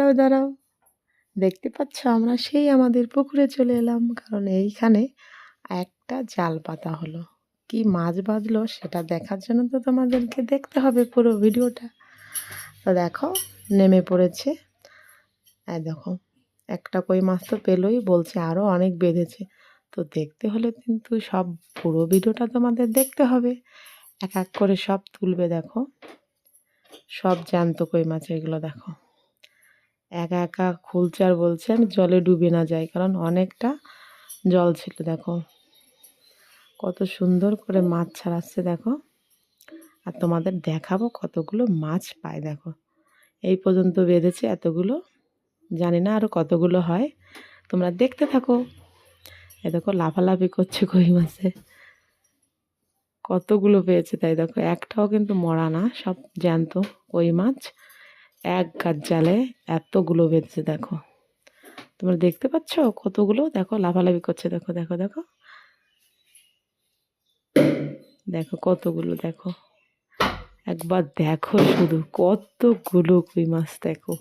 দাঁড়াও দাঁড়াও। দেখতে পাচ্ছ, আমরা সেই আমাদের পুকুরে চলে এলাম, কারণ এইখানে একটা জাল পাতা হলো। কি মাছ বাঁধলো সেটা দেখার জন্য তো তোমাদেরকে দেখতে হবে পুরো ভিডিওটা। তো দেখো, নেমে পড়েছে। দেখো, একটা কই মাছ তো পেলোই, বলছে আরও অনেক বেঁধেছে। তো দেখতে হলে কিন্তু সব পুরো ভিডিওটা তোমাদের দেখতে হবে। এক এক করে সব তুলবে, দেখো। সব জ্যান্ত কই মাছ, এগুলো দেখো। একা একা খুলছে আর বলছে আমি জলে ডুবে না যাই কারণ অনেকটা জল ছিল, দেখো। কত সুন্দর করে মাছ ছাড়াচ্ছে, দেখো। আর তোমাদের দেখাবো কতগুলো মাছ পায়, দেখো। এই পর্যন্ত বেঁধেছে এতগুলো, জানি না আরও কতগুলো হয়। তোমরা দেখতে থাকো। এ দেখো, লাফালাফি করছে কই মাছে। কতগুলো পেয়েছে তাই দেখো, একটাও কিন্তু মরা না, সব জ্যান্ত কই মাছ। এক গাছ জালে এতগুলো বেঁধেছে, দেখো। তোমরা দেখতে পাচ্ছ কতগুলো? দেখো, লাফালাফি করছে, দেখো দেখো দেখো। দেখো কতগুলো, দেখো। একবার দেখো শুধু কতগুলো কই মাছ, দেখো।